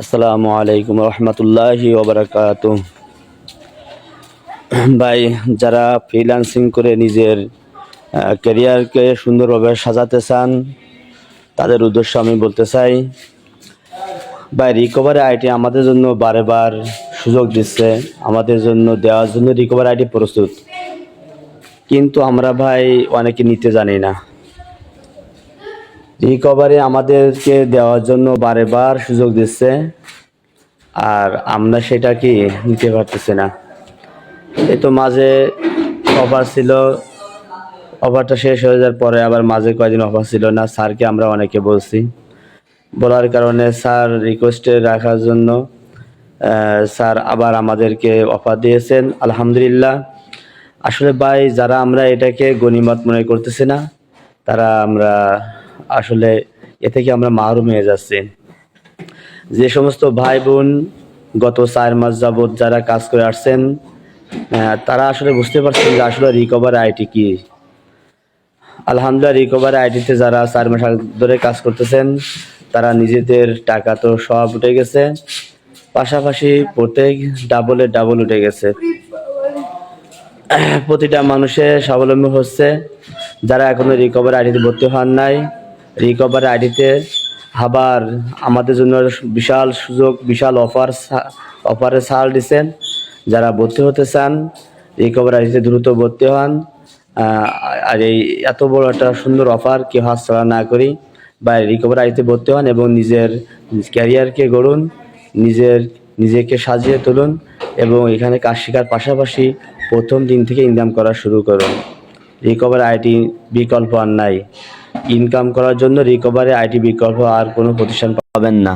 আসসালামু আলাইকুম রহমতুল্লাহি ওবরাকাত ভাই, যারা ফ্রিল্যান্সিং করে নিজের ক্যারিয়ারকে সুন্দরভাবে সাজাতে চান, তাদের উদ্দেশ্য আমি বলতে চাই, ভাই রিকভারি আইটি আমাদের জন্য বারে বার সুযোগ দিচ্ছে, আমাদের জন্য দেওয়ার জন্য রিকভারি আইটি প্রস্তুত। কিন্তু আমরা ভাই, অনেকে নিতে জানি না। রিকভারি আমাদেরকে দেওয়ার জন্য বারে বার সুযোগ দিচ্ছে। আর আমরা সেটা কি নিতে পারতেছি না। এই তো মাঝে অফার ছিল। অফারটা শেষ হয়ে যাওয়ার পরে আবার মাঝে কয়েকদিন অফার ছিল না। স্যারকে আমরা অনেকে বলছি। বলার কারণে স্যার রিকোয়েস্টে রাখার জন্য স্যার আবার আমাদেরকে অফার দিয়েছেন। আলহামদুলিল্লাহ। আসলে ভাই, যারা আমরা এটাকে গণিমত মনে করতেছি না, তারা আমরা আসলে এ থেকে আমরা মাহরুম হয়ে যাচ্ছি। যে সমস্ত ভাই বোন গত চার মাস যাবৎ যারা কাজ করে আসছেন তারা আসলে বুঝতে পারছেন যে আসলে রিকভার আইটি কি। আলহামদুলিল্লাহ রিকভার আইটিতে যারা চার মাস ধরে কাজ করতেছেন, তারা নিজেদের টাকা তো সব উঠে গেছে। পাশাপাশি প্রত্যেক ডাবলে ডাবল উঠে গেছে। প্রতিটা মানুষের স্বাবলম্বী হচ্ছে। যারা এখনও রিকভার আইডিতে ভর্তি হন নাই রিকভার আইডিতে আবার আমাদের জন্য বিশাল সুযোগ, বিশাল অফার অফারে ছাড় দিচ্ছেন যারা ভর্তি হতে চান রিকভার আইডিতে দ্রুত ভর্তি হন। আর এই এত বড় একটা সুন্দর অফার কেউ হাতছাড়া না করি, বা রিকভার আইডিতে ভর্তি হন এবং নিজের ক্যারিয়ারকে গড়ুন, নিজের, নিজেকে সাজিয়ে তুলুন এবং এখানে কাজ শেখার পাশাপাশি প্রথম দিন থেকে ইনকাম করা শুরু করুন। রিকভার আইটি বিকল্প আর নাই। ইনকাম করার জন্য রিকভারি আইটি বিকল্প আর কোনো প্রতিষ্ঠান পাবেন না।